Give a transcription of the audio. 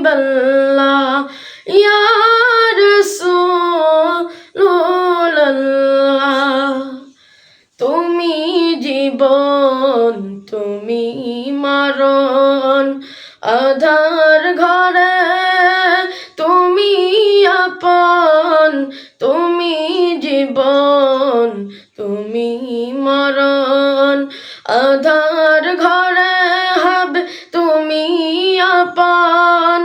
হাবিবাল্লাহ, ইয়া রাসূলুল্লাহ, তুমি জীবন, তুমি মরণ, আধার ঘরে, তুমি আপন, তুমি জীবন, তুমি মরণ, আধার ঘরে হবে, তুমি আপন।